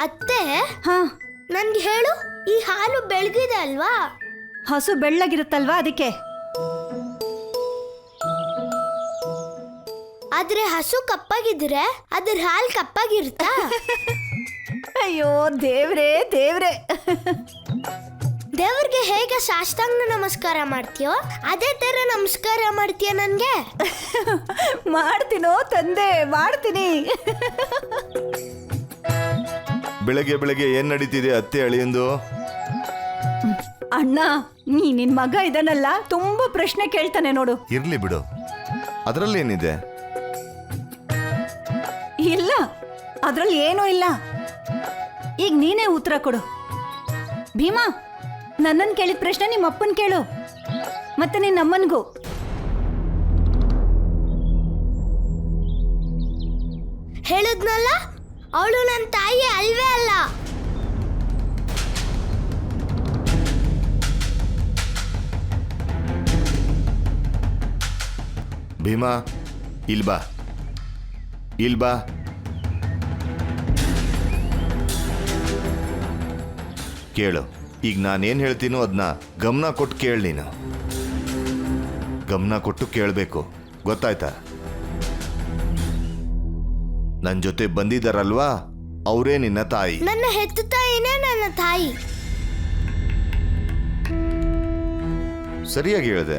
ಅತ್ತೆ? ಹಾ. ನನ್ಗೆ ಹೇಳು ಈ ಹಾಲು ಬೆಳಗಿದೆ ಅಲ್ವಾ? ಹಸು ಬೆಳ್ಳಗಿರುತ್ತಲ್ವಾ ಅದಕ್ಕೆ? ಆದ್ರೆ ಹಸು ಕಪ್ಪಾಗಿದ್ರೆ ಅದ್ರ ಹಾಲು ಕಪ್ಪಾಗಿರುತ್ತಾ? ಅಯ್ಯೋ ದೇವ್ರೇ ದೇವ್ರೇ. ದೇವ್ರಿಗೆ ಹೇಗೆ ಸಾಷ್ಟಾಂಗ ನಮಸ್ಕಾರ ಮಾಡ್ತೀಯೋ ಅದೇ ತರ ನಮಸ್ಕಾರ ಮಾಡ್ತೀಯ ನನ್ಗೆ? ಮಾಡ್ತೀನೋ ತಂದೆ ಮಾಡ್ತೀನಿ. ಬೆಳಗ್ಗೆ ಬೆಳಗ್ಗೆ ಏನ್ ನಡೀತಿದೆ ಅತ್ತೆ ಅಳಿಯಂದು? ಅಣ್ಣ ನೀ ನಿನ್ ಮಗ ಇದನ್ನಲ್ಲ ತುಂಬಾ ಪ್ರಶ್ನೆ ಕೇಳ್ತಾನೆ ನೋಡು. ಇರ್ಲಿ ಬಿಡು. ಅದರಲ್ಲೇನಿದೆ ಇಲ್ಲ ಅದ್ರಲ್ಲಿ ಏನೂ ಇಲ್ಲ. ಈಗ ನೀನೇ ಉತ್ತರ ಕೊಡು. ಭೀಮಾ ನನ್ನನ್ ಕೇಳಿದ ಪ್ರಶ್ನೆ ನಿಮ್ಮ ಅಪ್ಪನ್ ಕೇಳು. ಮತ್ತೆ ನಿನ್ನ ಅಮ್ಮನ್ಗೂ. ಹೇಳಿದ್ನಲ್ಲ? ಅವಳು ನನ್ನ ತಾಯಿ ಅಲ್ವೇ ಅಲ್ಲ. ಭೀಮಾ ಇಲ್ಬಾ ಇಲ್ಬಾ ಕೇಳು, ಈಗ ನಾನೇನು ಹೇಳ್ತೀನೋ ಅದನ್ನ ಗಮನ ಕೊಟ್ಟು ಕೇಳಿ ನೀನು. ಗಮನ ಕೊಟ್ಟು ಕೇಳಬೇಕು. ಗೊತ್ತಾಯ್ತಾ? ನನ್ನ ಜೊತೆ ಬಂದಿದ್ದಾರಲ್ವಾ ಅವರೇ ನಿನ್ನ ತಾಯಿ. ನನ್ನ ಹೆತ್ತು ತಾಯಿನೇ ನನ್ನ ತಾಯಿ. ಸರಿಯಾಗಿ ಹೇಳಿದೆ.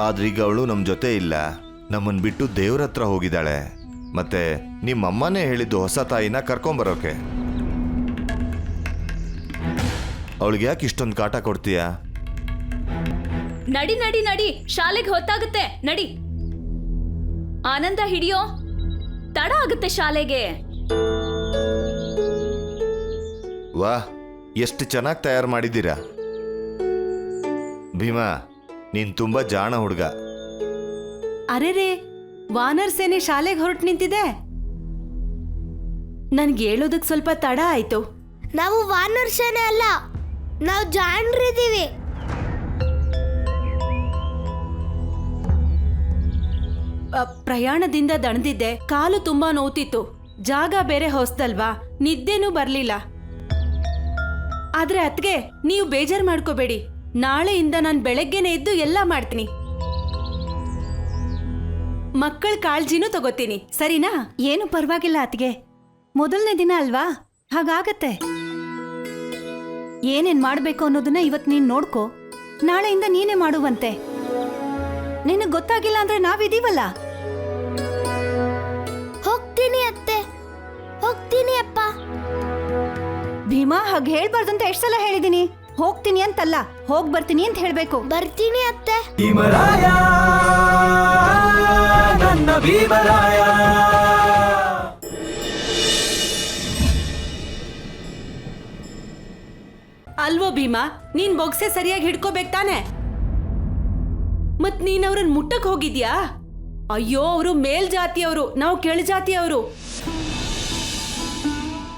ಆದ್ರೆ ಈಗ ಅವಳು ನಮ್ಮ ಜೊತೆ ಇಲ್ಲ. ನಮ್ಮನ್ ಬಿಟ್ಟು ದೇವ್ರ ಹತ್ರ ಹೋಗಿದ್ದಾಳೆ. ಮತ್ತೆ ನಿಮ್ಮ ಅಮ್ಮನೇ ಹೇಳಿದ್ದು ಹೊಸ ತಾಯಿನ ಕರ್ಕೊಂಬರೋಕೆ. ಅವಳಿಗೆ ಯಾಕೆ ಇಷ್ಟೊಂದು ಕಾಟ ಕೊಡ್ತೀಯಾ? ನಡಿ ನಡಿ ನಡಿ. ಶಾಲೆಗೆ ಹೊತ್ತಾಗುತ್ತೆ. ನಡಿ. ಆನಂದ ಹಿಡಿಯೋ? ತಡ ಆಗುತ್ತೆ ಶಾಲೆಗೆ. ವಾ ಎಷ್ಟು ಚೆನ್ನಾಗಿ ತಯಾರು ಮಾಡಿದ್ದೀರಾ? ಭೀಮಾ ನೀನ್ ತುಂಬಾ ಜಾಣ ಹುಡುಗ. ಅರೆರೇ ವಾನರ್ ಸೇನೆ ಶಾಲೆಗೆ ಹೊರಟು ನಿಂತಿದೆ? ನನ್ಗೆ ಹೇಳೋದಕ್ ಸ್ವಲ್ಪ ತಡ ಆಯ್ತು. ನಾವು ವಾನರ್ ಸೇನೆ ಅಲ್ಲ ನಾವು ಜಾಣ್ರಿದ್ದೀವಿ. ಪ್ರಯಾಣದಿಂದ ದಣದಿದ್ದೆ. ಕಾಲು ತುಂಬಾ ನೋತಿತ್ತು. ಜಾಗ ಬೇರೆ ಹೊಸ್ದಲ್ವಾ? ನಿದ್ದೆನೂ ಬರ್ಲಿಲ್ಲ. ಆದ್ರೆ ಅತ್ಗೆ, ನೀವು ಬೇಜಾರ್ ಮಾಡ್ಕೋಬೇಡಿ. ನಾಳೆಯಿಂದ ನಾನು ಬೆಳಗ್ಗೆನೆ ಎದ್ದು ಎಲ್ಲ ಮಾಡ್ತೀನಿ. ಮಕ್ಕಳ ಕಾಳಜಿನೂ ತಗೋತೀನಿ. ಸರಿನಾ? ಏನು ಪರವಾಗಿಲ್ಲ ಅತ್ಗೆ. ಮೊದಲನೇ ದಿನ ಅಲ್ವಾ? ಹಾಗಾಗತ್ತೆ. ಏನೇನ್ ಮಾಡ್ಬೇಕು ಅನ್ನೋದನ್ನ ಇವತ್ ನೀನ್ ನೋಡ್ಕೋ. ನಾಳೆಯಿಂದ ನೀನೇ ಮಾಡುವಂತೆ. ನಿನಗ್ ಗೊತ್ತಾಗಿಲ್ಲ ಅಂದ್ರೆ ನಾವಿದೀವಲ್ಲ? ಹೋಗ್ತೀನಿ ಅತ್ತೆ. ಹೋಗ್ತೀನಿ ಅಪ್ಪ. ಭೀಮಾ ಹಾಗೆ ಹೇಳ್ಬಾರ್ದಂತ ಎಷ್ಟ್ ಸಲ ಹೇಳಿದೀನಿ? ಹೋಗ್ತೀನಿ ಅಂತಲ್ಲ ಹೋಗ್ ಬರ್ತೀನಿ ಅಂತ ಹೇಳ್ಬೇಕು. ಬರ್ತೀನಿ ಅತ್ತೆ. ಭೀಮರಾಯ ನನ್ನ ಭೀಮರಾಯ. ಅಲ್ವೋ ಭೀಮಾ ನೀನ್ ಬೊಗ್ಸೆ ಸರಿಯಾಗಿ ಹಿಡ್ಕೋಬೇಕು ತಾನೆ? ಮತ್ ನೀನ್ ಅವ್ರನ್ನ ಮುಟ್ಟಕ್ ಹೋಗಿದ್ಯಾ? ಅಯ್ಯೋ, ಅವರು ಮೇಲ್ ಜಾತಿಯವರು ನಾವು ಕೆಳ ಜಾತಿಯವರು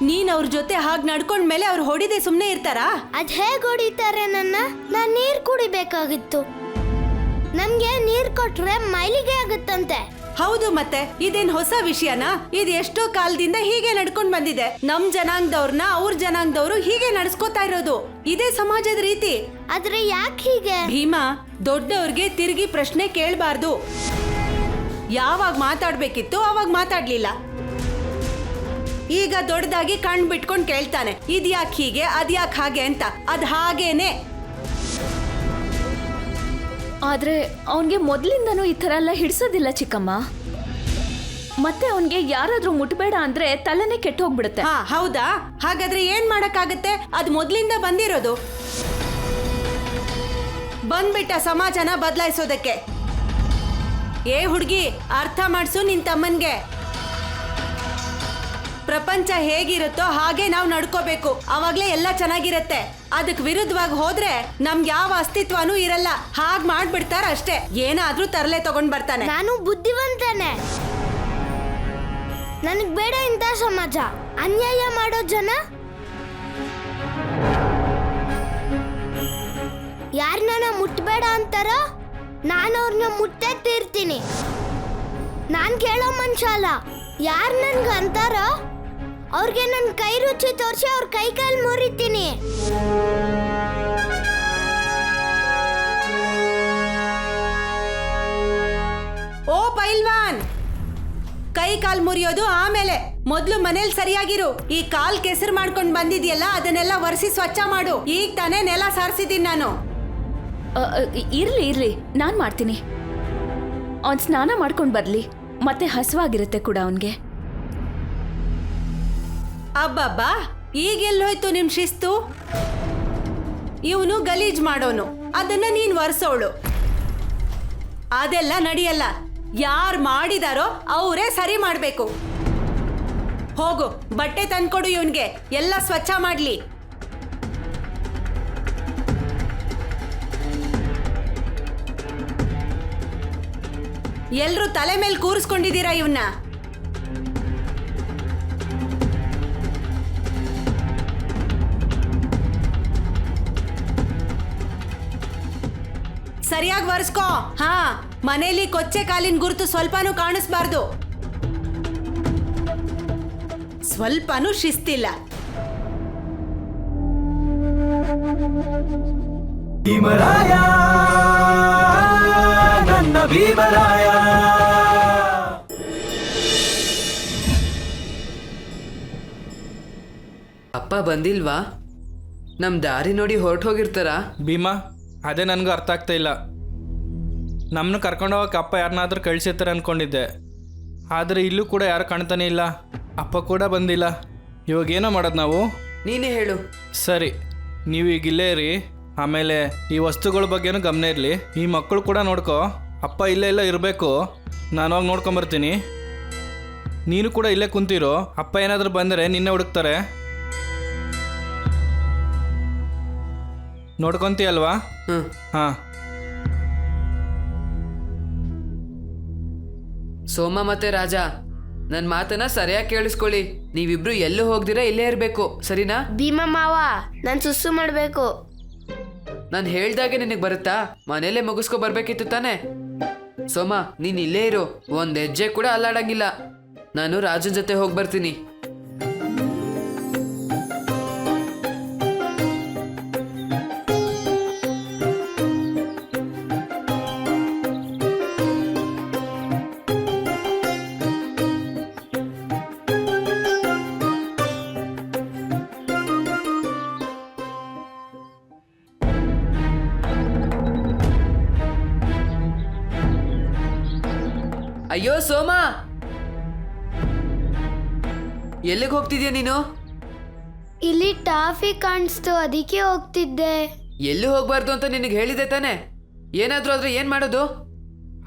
ನೀನ್ ಅವ್ರ ಜೊತೆ ಹಾಗ್ ನಡ್ಕೊಂಡ್ ಮೇಲೆ ಅವ್ರು ಹೊಡಿದೆ ಸುಮ್ನೆ ಇರ್ತಾರಾ? ಅದ್ ಹೇಗ್ ಹೊಡಿತಾರೆ ನನ್ನ? ನಾನ್ ನೀರ್ ಕುಡಿಬೇಕಾಗಿತ್ತು. ನಮ್ಗೆ ನೀರ್ ಕೊಟ್ರೆ ಮೈಲಿಗೆ ಆಗುತ್ತಂತೆ. ಹೌದು ಮತ್ತೆ ಇದೇನ್ ಹೊಸ ವಿಷಯನಾ? ಇದು ಎಷ್ಟೋ ಕಾಲದಿಂದ ಹೀಗೆ ನಡ್ಕೊಂಡ್ ಬಂದಿದೆ. ನಮ್ ಜನಾಂಗದವ್ರನ್ನ ಅವ್ರ ಜನಾಂಗದವ್ರು ಹೀಗೆ ನಡ್ಸ್ಕೊತಾ ಇರೋದು. ಇದೇ ಸಮಾಜದ ರೀತಿ. ಆದ್ರೆ ಯಾಕೆ ಹೀಗೆ? ಭೀಮಾ ದೊಡ್ಡವ್ರಿಗೆ ತಿರುಗಿ ಪ್ರಶ್ನೆ ಕೇಳಬಾರ್ದು. ಯಾವಾಗ ಮಾತಾಡ್ಬೇಕಿತ್ತು ಅವಾಗ ಮಾತಾಡ್ಲಿಲ್ಲ. ಈಗ ದೊಡ್ಡದಾಗಿ ಕಣ್ ಬಿಟ್ಕೊಂಡ್ ಕೇಳ್ತಾನೆ. ಇದ್ಯಾಕ್ ಹೀಗೆ ಅದ್ಯಾಕ್ ಹಾಗೆ ಅಂತ. ಅದ್ ಹಾಗೇನೆ. ಆದ್ರೆ ಅವನ್ಗೆ ಮೊದ್ಲಿಂದನೂ ಈ ತರ ಎಲ್ಲ ಹಿಡ್ಸೋದಿಲ್ಲ ಚಿಕ್ಕಮ್ಮ. ಮತ್ತೆ ಅವನ್ಗೆ ಯಾರಾದ್ರೂ ಮುಟ್ಬೇಡ ಅಂದ್ರೆ ತಲೆನೇ ಕೆಟ್ಟ ಹೋಗ್ಬಿಡುತ್ತೆ ಹೌದಾ? ಹಾಗಾದ್ರೆ ಏನ್ ಮಾಡಕ್ಕಾಗತ್ತೆ? ಅದ್ ಮೊದ್ಲಿಂದ ಬಂದಿರೋದು. ಬಂದ್ಬಿಟ್ಟ ಸಮಾಜನ ಬದಲಾಯಿಸೋದಕ್ಕೆ. ಏ ಹುಡುಗಿ, ಅರ್ಥ ಮಾಡ್ಸು ನಿನ್ ತಮ್ಮನ್ಗೆ. ಪ್ರಪಂಚ ಹೇಗಿರುತ್ತೋ ಹಾಗೆ ನಾವು ನಡ್ಕೋಬೇಕು. ಅವಾಗ್ಲೇ ಎಲ್ಲ ಚೆನ್ನಾಗಿರತ್ತೆ. ಅದಕ್ ವಿರುದ್ಧವಾಗಿ ಹೋದ್ರೆ ನಮ್ಗೆ ಯಾವ ಅಸ್ತಿತ್ವನೂ ಇರಲ್ಲ. ಹಾಗ್ ಮಾಡ್ಬಿಡ್ತಾರ ಅಷ್ಟೇ. ಏನಾದ್ರೂ ತರಲೆ ತಗೊಂಡ್ ಬರ್ತಾನೆ. ನಾನು ಬುದ್ಧಿವಂತನೇ. ನನಗ್ ಬೇಡ ಇಂಥ ಸಮಾಜ. ಅನ್ಯಾಯ ಮಾಡೋ ಜನ ಯಾರನ್ನ ಮುಟ್ಬೇಡ ಅಂತಾರೋ ನಾನು ಅವ್ರನ್ನ ಮುಟ್ಟೇ ತೀರ್ತೀನಿ. ನಾನ್ ಕೇಳೋ ಮನುಷ್ಯ ಅಲ್ಲ. ಯಾರು ನನ್ಗೆ ಅಂತಾರೋ ಅವ್ರಿಗೆ ನನ್ನ ಕೈ ರುಚಿ ತೋರಿಸಿ ಅವ್ರ ಕೈ ಕಾಲು ಮುರಿತೀನಿ. ಓ ಪೈಲ್ವಾನ್! ಕೈ ಕಾಲ್ ಮುರಿಯೋದು ಆಮೇಲೆ. ಮೊದ್ಲು ಮನೇಲಿ ಸರಿಯಾಗಿರು. ಈ ಕಾಲ್ ಕೆಸರು ಮಾಡ್ಕೊಂಡ್ ಬಂದಿದ್ಯಲ್ಲ ಅದನ್ನೆಲ್ಲ ಒರೆಸಿ ಸ್ವಚ್ಛ ಮಾಡು. ಈಗ ತಾನೇ ನೆಲ ಸಾರಿಸಿದ್ದೀನಿ ನಾನು. ಅ, ಅ, ಇರ್ಲಿ ಇರ್ಲಿ. ನಾನ್ ಮಾಡ್ತೀನಿ. ಅವ್ನ್ ಸ್ನಾನ ಮಾಡ್ಕೊಂಡ್ ಬರ್ಲಿ. ಮತ್ತೆ ಹಸುವಾಗಿರುತ್ತೆ ಕೂಡ ಅವನ್ಗೆ. ಅಬ್ಬಬ್ಬಾ, ಈಗ ಹೋಯ್ತು ನಿಮ್ ಶಿಸ್ತು? ಇವನು ಗಲೀಜ್ ಮಾಡೋನು, ಅದನ್ನ ನೀನ್ ಒರೆಸೋಳು. ಅದೆಲ್ಲ ನಡೆಯಲ್ಲ, ಯಾರು ಮಾಡಿದಾರೋ ಅವರೇ ಸರಿ ಮಾಡ್ಬೇಕು. ಹೋಗು, ಬಟ್ಟೆ ತಂದ್ಕೊಡು ಇವನ್ಗೆ, ಎಲ್ಲ ಸ್ವಚ್ಛ ಮಾಡ್ಲಿ. ಎಲ್ರು ತಲೆ ಮೇಲೆ ಕೂರಿಸ್ಕೊಂಡಿದ್ದೀರಾ ಇವನ್ನ ಸರಿಯಾಗಿ ಒರೆಸ್ಕೋ. ಹಾ ಮನೆಯಲ್ಲಿ ಕೊಚ್ಚೆ ಕಾಲಿನ ಗುರುತು ಸ್ವಲ್ಪನೂ ಕಾಣಿಸ್ಬಾರ್ದು. ಸ್ವಲ್ಪನೂ ಶಿಸ್ತಿಲ್ಲ. ಭೀಮರಾಯ ನನ್ನ ಭೀಮರಾಯ. ಅಪ್ಪ ಬಂದಿಲ್ವಾ? ನಮ್ ದಾರಿ ನೋಡಿ ಹೊರಟು ಹೋಗಿರ್ತಾರಾ ಭೀಮಾ ಅದೇ ನನಗೂ ಅರ್ಥ ಆಗ್ತಾ ಇಲ್ಲ. ನಮ್ಮನ್ನು ಕರ್ಕೊಂಡು ಹೋಗಕ್ಕೆ ಅಪ್ಪ ಯಾರನ್ನಾದ್ರೂ ಕಳಿಸಿರ್ತಾರೆ ಅಂದ್ಕೊಂಡಿದ್ದೆ ಆದರೆ ಇಲ್ಲೂ ಕೂಡ ಯಾರು ಕಾಣ್ತಾನೆ ಇಲ್ಲ. ಅಪ್ಪ ಕೂಡ ಬಂದಿಲ್ಲ. ಇವಾಗ ಏನೋ ಮಾಡೋದು ನಾವು? ನೀನೇ ಹೇಳು. ಸರಿ ನೀವು ಈಗ ಇಲ್ಲೇ ಇರಿ. ಆಮೇಲೆ ಈ ವಸ್ತುಗಳ ಬಗ್ಗೆನೂ ಗಮನ ಇರಲಿ. ಈ ಮಕ್ಕಳು ಕೂಡ ನೋಡ್ಕೋ. ಅಪ್ಪ ಇಲ್ಲೇ ಇಲ್ಲ ಇರಬೇಕು. ನಾನು ಹೋಗಿ ನೋಡ್ಕೊಂಬರ್ತೀನಿ. ನೀನು ಕೂಡ ಇಲ್ಲೇ ಕುಂತಿರೋ. ಅಪ್ಪ ಏನಾದರೂ ಬಂದರೆ ನಿನ್ನೆ ಹುಡುಕ್ತಾರೆ. ನೋಡ್ಕೊಂತೀಯಲ್ವಾ? ಹ್ಞೂ ಹಾಂ. ಸೋಮ ಮತ್ತೆ ರಾಜ ನನ್ನ ಮಾತನ್ನ ಸರಿಯಾಗಿ ಕೇಳಿಸ್ಕೊಳ್ಳಿ. ನೀವಿಬ್ರು ಎಲ್ಲೂ ಹೋಗ್ದಿರಾ ಇಲ್ಲೇ ಇರಬೇಕು ಸರಿನಾ? ಭೀಮ ಮಾವ ನಾನು ಸುಸ್ಸು ಮಾಡಬೇಕು. ನಾನು ಹೇಳ್ದಾಗೆ ನಿನಗೆ ಬರುತ್ತಾ? ಮನೆಯಲ್ಲೇ ಮುಗಿಸ್ಕೊ ಬರ್ಬೇಕಿತ್ತು ತಾನೆ? ಸೋಮ ನೀನ್ ಇಲ್ಲೇ ಇರು ಒಂದ್ ಹೆಜ್ಜೆ ಕೂಡ ಅಲ್ಲಾಡಂಗಿಲ್ಲ. ನಾನು ರಾಜನ್ ಜೊತೆ ಹೋಗಿ ಅಯ್ಯೋ ಸೋಮ! ಎಲ್ಲಿಗೆ ಹೋಗ್ತಿದ್ಯಾ ನೀನು? ಇಲ್ಲಿ ಟ್ರಾಫಿಕ್ ಕಾಣಿಸ್ತು ಅದಕ್ಕೆ ಹೋಗ್ತಿದ್ದೆ. ಎಲ್ಲಿ ಹೋಗ್ಬಾರ್ದು ಅಂತ ನಿನಗೆ ಹೇಳಿದೆ ತಾನೆ? ಏನಾದರೂ ಆದ್ರೆ ಏನ್ ಮಾಡೋದು?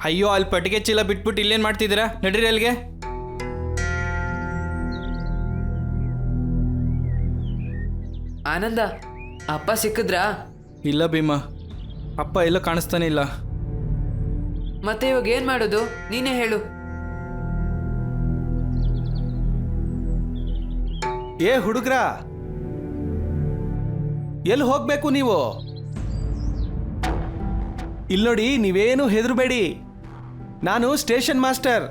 ಅಯ್ಯೋ ಅಲ್ಲಿ ಪಟ್ಟಿಗೆ ಚೀಲ ಬಿಟ್ಬಿಟ್ಟು ಇಲ್ಲೇನು ಮಾಡ್ತಿದ್ದೀರಾ? ನಡೀರಿ ಅಲ್ಲಿಗೆ. ಆನಂದ ಅಪ್ಪ ಸಿಕ್ಕಿದ್ರಾ? ಇಲ್ಲ ಭೀಮಾ. ಅಪ್ಪ ಎಲ್ಲೋ ಕಾಣಿಸ್ತಾನೆ ಇಲ್ಲ. ಮತ್ತೆ ಇವಾಗ ಏನ್ ಮಾಡೋದು? ನೀನೇ ಹೇಳು. ಏ ಹುಡುಗ್ರ! ಎಲ್ಲಿ ಹೋಗ್ಬೇಕು ನೀವು? ಇಲ್ಲಿ ನೋಡಿ ನೀವೇನು ಹೆದರಬೇಡಿ. ನಾನು ಸ್ಟೇಷನ್ ಮಾಸ್ಟರ್.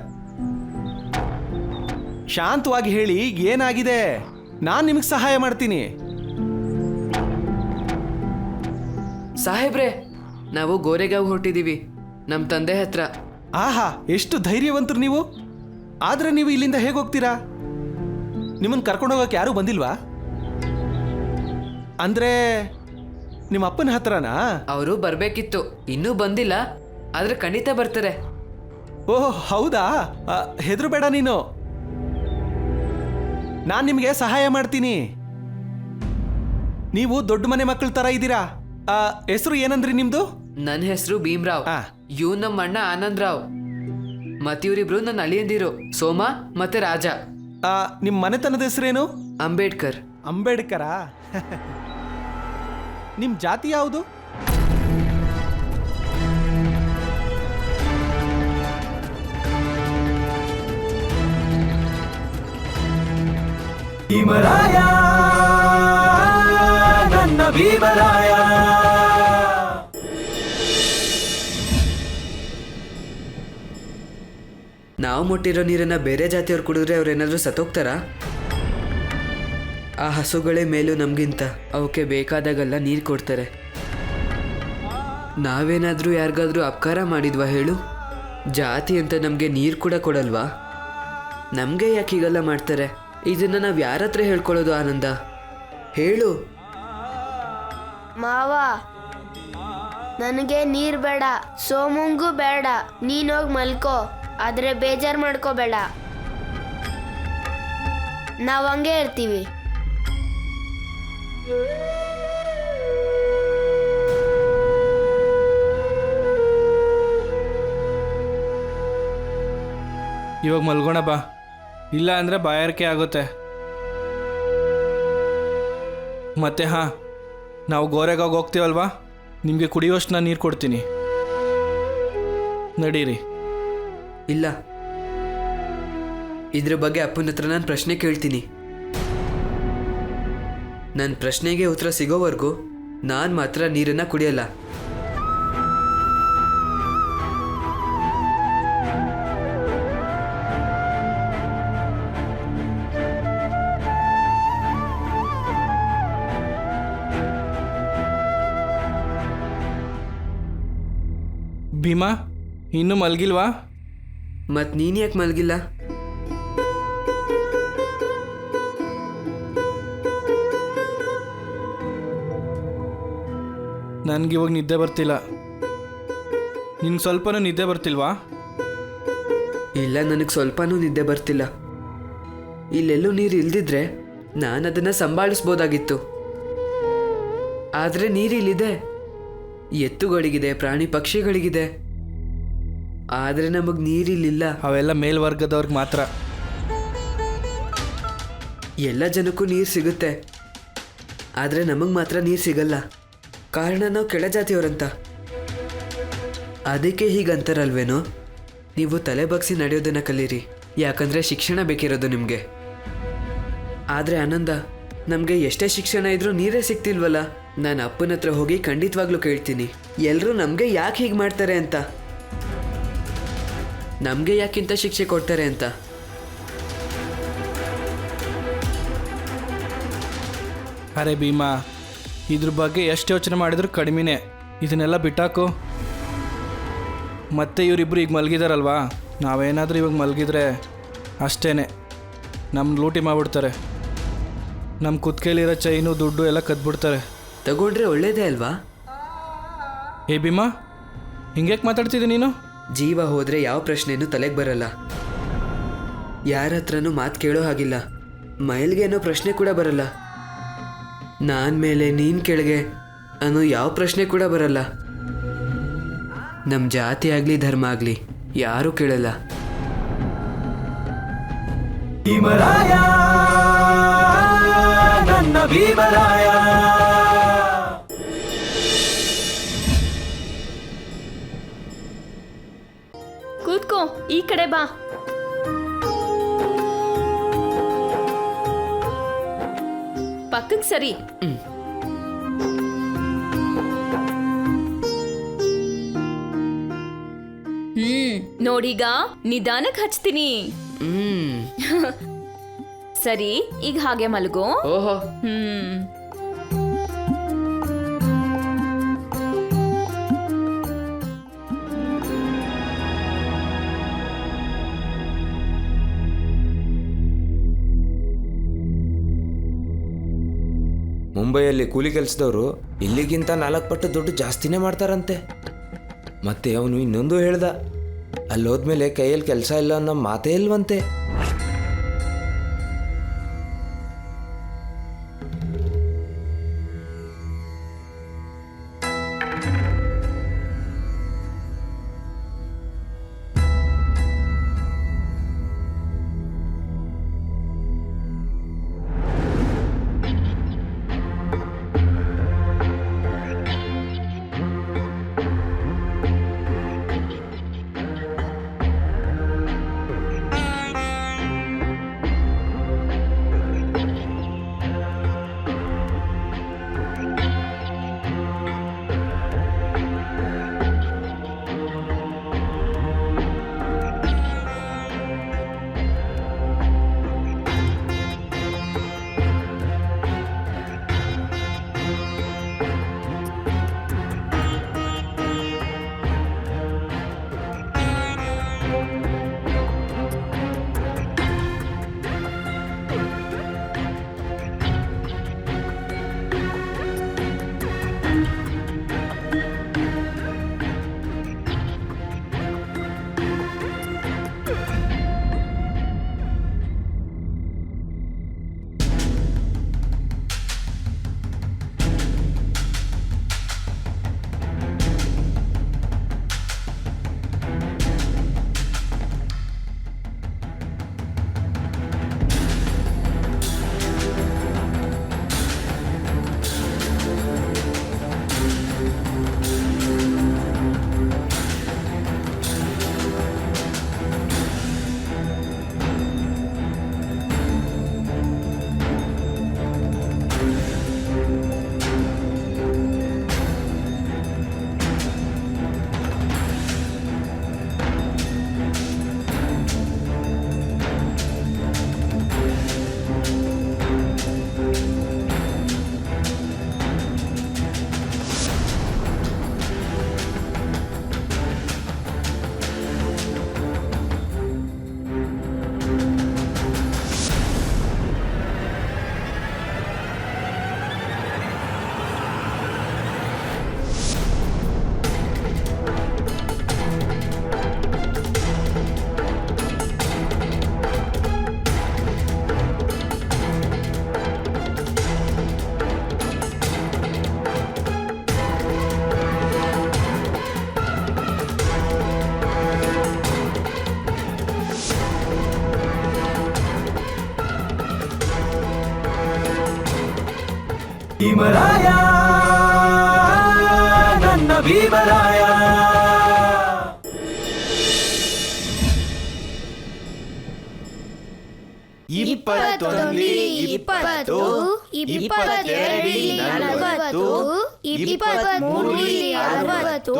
ಶಾಂತವಾಗಿ ಹೇಳಿ ಏನಾಗಿದೆ? ನಾನು ನಿಮಗೆ ಸಹಾಯ ಮಾಡ್ತೀನಿ. ಸಾಹೇಬ್ರೆ ನಾವು ಗೋರೆಗಾವ್ ಹೊರಟಿದೀವಿ. ನಮ್ಮ ತಂದೆ ಹತ್ರ. ಆಹಾ ಎಷ್ಟು ಧೈರ್ಯವಂತರು ನೀವು. ಆದ್ರೆ ನೀವು ಇಲ್ಲಿಂದ ಹೇಗೆ ಹೋಗ್ತೀರಾ? ನಿಮ್ಮನ್ನು ಕರ್ಕೊಂಡು ಹೋಗೋಕೆ ಯಾರೂ ಬಂದಿಲ್ವಾ? ಅಂದ್ರೆ ನಿಮ್ಮ ಅಪ್ಪನ ಹತ್ರನಾ? ಅವರು ಬರಬೇಕಿತ್ತು ಇನ್ನೂ ಬಂದಿಲ್ಲ ಆದ್ರೆ ಖಂಡಿತ ಬರ್ತಾರೆ. ಓಹ್ ಹೌದಾ? ಹೆದರಬೇಡ ನೀನು. ನಾನು ನಿಮಗೆ ಸಹಾಯ ಮಾಡ್ತೀನಿ. ನೀವು ದೊಡ್ಡ ಮನೆ ಮಕ್ಕಳ ಥರ ಇದ್ದೀರಾ? ಹೆಸರು ಏನಂದ್ರಿ ನಿಮ್ದು? ನನ್ನ ಹೆಸರು ಭೀಮ್ರಾವ್. ಆ. ಇವ್ ನಮ್ಮ ಅಣ್ಣ ಆನಂದ್ ರಾವ್ ಮತ್ತಿವ್ರಿಬ್ರು ನನ್ನ ಅಳಿಯಂದಿರು ಸೋಮ ಮತ್ತೆ ರಾಜ. ಆ, ನಿಮ್ಮ ಮನೆತನದ ಹೆಸರೇನು? ಅಂಬೇಡ್ಕರ್. ಅಂಬೇಡ್ಕರಾ? ನಿಮ್ಮ ಜಾತಿ ಯಾವುದು? ಭೀಮರಾಯ ನನ್ನ ಭೀಮರಾಯ. ನಾವು ಮುಟ್ಟಿರೋ ನೀರನ್ನ ಬೇರೆ ಜಾತಿಯವ್ರು ಕುಡಿದ್ರೆ ಅವ್ರು ಏನಾದ್ರು ಸತ್ತೋಗ್ತಾರಾ? ಆ ಹಸುಗಳೇ ಮೇಲೂ ನಮಗಿಂತ. ಅವಕ್ಕೆ ಬೇಕಾದಾಗೆಲ್ಲ ನೀರು ಕೊಡ್ತಾರೆ. ನಾವೇನಾದರೂ ಯಾರಿಗಾದ್ರೂ ಅಪಕಾರ ಮಾಡಿದ್ವಾ ಹೇಳು? ಜಾತಿ ಅಂತ ನಮಗೆ ನೀರು ಕೂಡ ಕೊಡಲ್ವಾ? ನಮಗೆ ಯಾಕೆ ಹೀಗೆಲ್ಲ ಮಾಡ್ತಾರೆ? ಇದನ್ನು ನಾವು ಯಾರ ಹತ್ರ ಹೇಳ್ಕೊಳ್ಳೋದು ಆನಂದ? ಹೇಳು. ಮಾವ, ನನಗೆ ನೀರು ಬೇಡ, ಸೋಮುಂಗು ಬೇಡ ನೀನೋಗಿ ಮಲ್ಕೋ. ಆದ್ರೆ ಬೇಜಾರು ಮಾಡ್ಕೋಬೇಡ. ನಾವು ಹಂಗೆ ಇರ್ತೀವಿ. ಇವಾಗ ಮಲ್ಗೋಣ ಬಾ. ಇಲ್ಲ ಅಂದರೆ ಬಾಯಾರಿಕೆ ಆಗುತ್ತೆ. ಮತ್ತೆ ಹಾಂ, ನಾವು ಗೋರೆಗಾಗ ಹೋಗ್ತೀವಲ್ವಾ? ನಿಮಗೆ ಕುಡಿಯುವಷ್ಟು ನಾನು ನೀರು ಕೊಡ್ತೀನಿ. ನಡೀರಿ. ಇಲ್ಲ. ಇದ್ರ ಬಗ್ಗೆ ಅಪ್ಪನ ಹತ್ರ ನಾನು ಪ್ರಶ್ನೆ ಕೇಳ್ತೀನಿ. ನನ್ನ ಪ್ರಶ್ನೆಗೆ ಉತ್ತರ ಸಿಗೋವರೆಗೂ ನಾನು ಮಾತ್ರ ನೀರನ್ನು ಕುಡಿಯಲ್ಲ. ಭೀಮಾ, ಇನ್ನೂ ಮಲಗಿಲ್ವಾ? ಮತ್ತು ನೀನ್ ಯಾಕೆ ಮಲಗಿಲ್ಲ? ಇವಾಗ ನಿದ್ದೆ ಬರ್ತಿಲ್ಲ. ನಿನ್ಗೆ ಸ್ವಲ್ಪನೂ ನಿದ್ದೆ ಬರ್ತಿಲ್ವಾ? ಇಲ್ಲ ನನಗೆ ಸ್ವಲ್ಪನೂ ನಿದ್ದೆ ಬರ್ತಿಲ್ಲ. ಇಲ್ಲೆಲ್ಲೂ ನೀರು ಇಲ್ದಿದ್ರೆ ನಾನು ಅದನ್ನು ಸಂಭಾಳಿಸ್ಬೋದಾಗಿತ್ತು. ಆದರೆ ನೀರಿಲ್ಲಿದೆ ಎತ್ತುಗಳಿಗಿದೆ ಪ್ರಾಣಿ ಪಕ್ಷಿಗಳಿಗಿದೆ. ಆದರೆ ನಮಗೆ ನೀರಿಲ್ಲಿಲ್ಲ ಅವೆಲ್ಲ ಮೇಲ್ವರ್ಗದವ್ರಿಗೆ ಮಾತ್ರ. ಎಲ್ಲ ಜನಕ್ಕೂ ನೀರು ಸಿಗುತ್ತೆ. ಆದರೆ ನಮಗೆ ಮಾತ್ರ ನೀರು ಸಿಗಲ್ಲ. ಕಾರಣ ನಾವು ಕೆಳಜಾತಿಯವರಂತ ಅದಕ್ಕೆ ಹೀಗಂತಾರಲ್ವೇನೋ ನೀವು ತಲೆ ಬಗ್ಸಿ ನಡೆಯೋದನ್ನು ಕಲೀರಿ. ಯಾಕಂದರೆ ಶಿಕ್ಷಣ ಬೇಕಿರೋದು ನಿಮಗೆ. ಆದರೆ ಆನಂದ ನಮಗೆ ಎಷ್ಟೇ ಶಿಕ್ಷಣ ಇದ್ರೂ ನೀರೇ ಸಿಗ್ತಿಲ್ವಲ್ಲ? ನಾನು ಅಪ್ಪನ ಹತ್ರ ಹೋಗಿ ಖಂಡಿತವಾಗ್ಲೂ ಕೇಳ್ತೀನಿ. ಎಲ್ಲರೂ ನಮಗೆ ಯಾಕೆ ಹೀಗೆ ಮಾಡ್ತಾರೆ ಅಂತ? ನಮಗೆ ಯಾಕಿಂತ ಶಿಕ್ಷೆ ಕೊಡ್ತಾರೆ ಅಂತ? ಅರೆ ಭೀಮಾ ಇದ್ರ ಬಗ್ಗೆ ಎಷ್ಟು ಯೋಚನೆ ಮಾಡಿದ್ರು ಕಡಿಮೆನೇ. ಇದನ್ನೆಲ್ಲ ಬಿಟ್ಟಾಕು. ಮತ್ತೆ ಇವರಿಬ್ಬರು ಈಗ ಮಲಗಿದಾರಲ್ವಾ? ನಾವೇನಾದರೂ ಇವಾಗ ಮಲಗಿದ್ರೆ ಅಷ್ಟೇ ನಮ್ಮ ಲೂಟಿ ಮಾಡಿಬಿಡ್ತಾರೆ. ನಮ್ಮ ಕುತ್ಕೈಲಿರೋ ಚೈನು ದುಡ್ಡು ಎಲ್ಲ ಕದ್ಬಿಡ್ತಾರೆ. ತಗೊಂಡ್ರೆ ಒಳ್ಳೇದೇ ಅಲ್ವಾ? ಏ ಭೀಮಾ ಹಿಂಗ್ಯಾಕೆ ಮಾತಾಡ್ತಿದ್ದೆ ನೀನು? ಜೀವ ಹೋದ್ರೆ ಯಾವ ಪ್ರಶ್ನೆಯೂ ತಲೆಗೆ ಬರಲ್ಲ. ಯಾರ ಹತ್ರನೂ ಮಾತು ಕೇಳೋ ಹಾಗಿಲ್ಲ. ಮೈಲ್ಗೆ ಅನ್ನೋ ಪ್ರಶ್ನೆ ಕೂಡ ಬರಲ್ಲ. ನಾನ್ ಮೇಲೆ ನೀನ್ ಕೆಳಗೆ ಅನ್ನೋ ಯಾವ ಪ್ರಶ್ನೆ ಕೂಡ ಬರಲ್ಲ. ನಮ್ಮ ಜಾತಿ ಆಗಲಿ, ಧರ್ಮ ಆಗಲಿ, ಯಾರೂ ಕೇಳಲ್ಲ. ಭೀಮರಾಯ, ನನ್ನ ಭೀಮರಾಯ. ಈ ಕಡೆ ಬಾ. ಪಕ್ಕಕ್ಕೆ ಸರಿ. ಹ್ಮ್ ನೋಡೀಗ ನಿಧಾನಕ್ಕೆ ಹಚ್ತೀನಿ. ಹ್ಮ್. ಸರಿ ಈಗ ಹಾಗೆ ಮಲಗೋ. ಓಹೋ. ಹ್ಮ್. ಮುಂಬೈಯಲ್ಲಿ ಕೂಲಿ ಕೆಲಸದವರು ಇಲ್ಲಿಗಿಂತ ನಾಲ್ಕು ಪಟ್ಟು ದುಡ್ಡು ಜಾಸ್ತಿನೇ ಮಾಡ್ತಾರಂತೆ. ಮತ್ತೆ ಅವನು ಇನ್ನೊಂದು ಹೇಳ್ದ ಅಲ್ಲಿ ಹೋದ್ಮೇಲೆ ಕೈಯಲ್ಲಿ ಕೆಲಸ ಇಲ್ಲ ಅನ್ನೋ ಮಾತೇ ಇಲ್ವಂತೆ. ಇಪ್ಪತ್ತೊಂದು ಇಪ್ಪತ್ತು ಇಪ್ಪತ್ತೆರಡು ನಲವತ್ತು ಇಪ್ಪತ್ಮೂರು ಅರವತ್ತು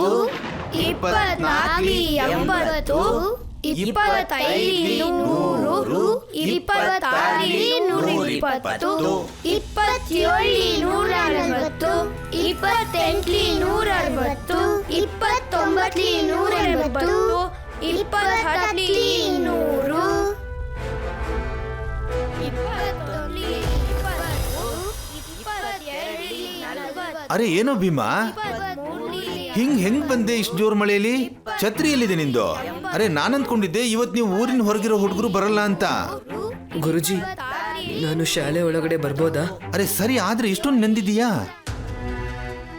ಇಪ್ಪತ್ನಾಲ್ಕು ಎಂಬತ್ತು ಇಪ್ಪತ್ತೈದು ನೂರು ಇಪ್ಪತ್ತಾರು ನೂರ ಇಪ್ಪತ್ತು ಇಪ್ಪತ್ತೇಳು ನೂರ ಅರವತ್ತು ಇಪ್ಪತ್ತೆಂಟು ನೂರ ಅರವತ್ತು ಇಪ್ಪತ್ತೊಂಬತ್ತು ನೂರ ಎಂಬತ್ತು ಇಪ್ಪತ್ತಹತ್ತು ನೂರು. ಅರೆ ಏನೋ ಭೀಮಾ? ಹಿಂಗ್ ಹೆಂಗ್ ಬಂದೆ ಇಷ್ಟು ಜೋರ್ ಮಳೆಯಲ್ಲಿ? ಛತ್ರಿ ಎಲ್ಲಿದೆ ನಿಂದು? ಅರೆ ನಾನ್ ಅಂದ್ಕೊಂಡಿದ್ದೆ ಇವತ್ ನೀವು ಊರಿನ ಹೊರಗಿರೋ ಹುಡುಗರು ಬರಲ್ಲ ಅಂತ. ಗುರುಜಿ ನಾನು ಶಾಲೆ ಒಳಗಡೆ ಬರ್ಬೋದಾ? ಅರೆ ಸರಿ ಆದ್ರೆ ಇಷ್ಟೊಂದು ನೆಂದಿದೀಯಾ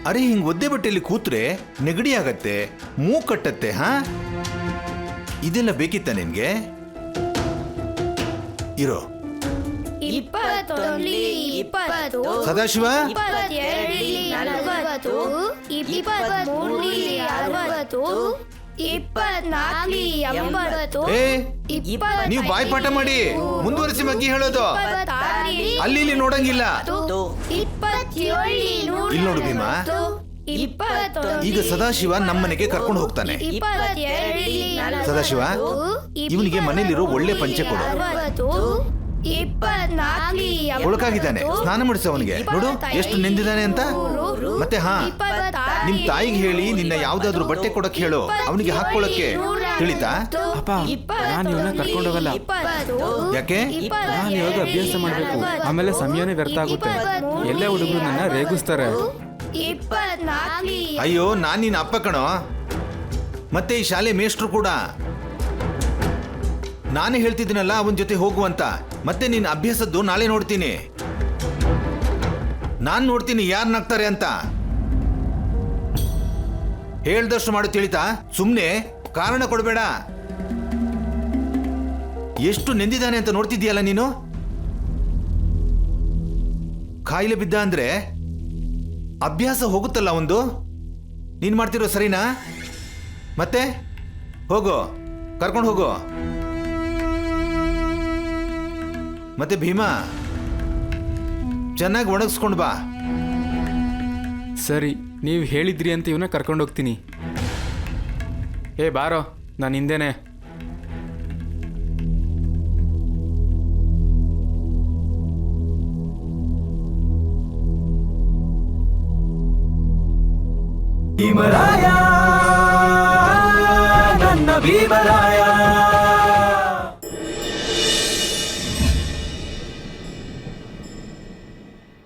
ಅರೆ ಹಿಂಗ್ ಒದ್ದೆ ಬಟ್ಟೆಯಲ್ಲಿ ಕೂತ್ರೆ ನೆಗಡಿ ಆಗತ್ತೆ ಮೂ ಕಟ್ಟತ್ತೆ ಹಾ? ಇದೆಲ್ಲ ಬೇಕಿತ್ತ ನಿನ್ಗೆ? ಇರೋ ಇಪ್ಪತ್ತೊಂದು ಇಪ್ಪತ್ತು ಸದಾಶಿವ? ನಲವತ್ತು ಇಪ್ಪತ್ಮೂರು ಅರವತ್ತು ಇಪ್ಪತ್ನಾಲ್ಕು ಎಂಬತ್ತು ಏ ನೀವು ಬಾಯ್ಪಾಠ ಮಾಡಿ ಮುಂದುವರಿಸಿ ಮಗ್ಗಿ ಹೇಳೋದು. ಅಲ್ಲಿ ಇಲ್ಲಿ ನೋಡಂಗಿಲ್ಲ. ಇಪ್ಪತ್ತೇಳು ಇಲ್ಲಿ ನೋಡು ಭೀಮಾ. ಈಗ ಸದಾಶಿವ ನಮ್ಮನೆಗೆ ಕರ್ಕೊಂಡು ಹೋಗ್ತಾನೆ. ಸದಾಶಿವ ಇವನಿಗೆ ಮನೇಲಿರೋ ಒಳ್ಳೆ ಪಂಚೆ ಕೊಡು. ಕೊಳಕಾಗಿದ್ದಾನೆ ಸ್ನಾನ ಮಾಡಿಸ ಅವನಿಗೆ ನೋಡು ಎಷ್ಟು ನಿಂದಿದ್ದಾನೆ ಅಂತ? ಮತ್ತೆ ಹಾ. ನಿಮ್ ತಾಯಿಗೆ ಹೇಳಿ ನಿನ್ನ ಯಾವ್ದಾದ್ರು ಬಟ್ಟೆ ಕೊಡಕ್ ಹೇಳು. ಅವನಿಗೆ ಹಾಕೊಳಕ್ಕೆ ತಿಳಿತಾ? ಅಪ್ಪ ನಾನು ಇವನ್ನ ಕರ್ಕೊಂಡೋಗಲ್ಲ ಯಾಕೆ? ನಾನು ಇವಾಗ ಅಭ್ಯಾಸ ಮಾಡಬೇಕು. ಆಮೇಲೆ ಸಮಯನೇ ವ್ಯರ್ಥ ಆಗುತ್ತೆ. ಎಲ್ಲ ಹುಡುಗರು ನನ್ನ ರೇಗಿಸ್ತಾರೆ. ಅಯ್ಯೋ ನಾನು ನಿನ್ನ ಅಪ್ಪ ಕಣೋ. ಮತ್ತೆ ಈ ಶಾಲೆ ಮೇಷ್ಟ್ರು ಕೂಡ. ನಾನೇ ಹೇಳ್ತಿದ್ದೀನಲ್ಲ ಅವನ ಜೊತೆ ಹೋಗುವಂತ ಮತ್ತೆ ನಿನ್ನ ಅಭ್ಯಾಸದ್ದು ನಾಳೆ ನೋಡ್ತೀನಿ. ನಾನ್ ನೋಡ್ತೀನಿ ಯಾರು ನಗ್ತಾರೆ ಅಂತ. ಹೇಳ್ದಷ್ಟು ಮಾಡು ತಿಳಿತಾ. ಸುಮ್ನೆ ಕಾರಣ ಕೊಡಬೇಡ. ಎಷ್ಟು ನೆಂದಿದ್ದಾನೆ ಅಂತ ನೋಡ್ತಿದ್ದೀಯಲ್ಲ ನೀನು? ಕಾಯಿಲೆ ಬಿದ್ದ ಅಂದ್ರೆ ಅಭ್ಯಾಸ ಹೋಗುತ್ತಲ್ಲ ಒಂದು? ನೀನ್ ಮಾಡ್ತಿರೋ ಸರಿನಾ? ಮತ್ತೆ? ಹೋಗು. ಕರ್ಕೊಂಡು ಹೋಗು. ಮತ್ತೆ ಭೀಮಾ, ಚೆನ್ನಾಗಿ ಒಣಗಿಸ್ಕೊಂಡು ಬಾ. ಸರಿ, ನೀವು ಹೇಳಿದ್ರಿ ಅಂತ ಇವನ್ನ ಕರ್ಕೊಂಡೋಗ್ತೀನಿ ಏ, ಬಾರೋ, ನಾನು ಹಿಂದೆನೆ.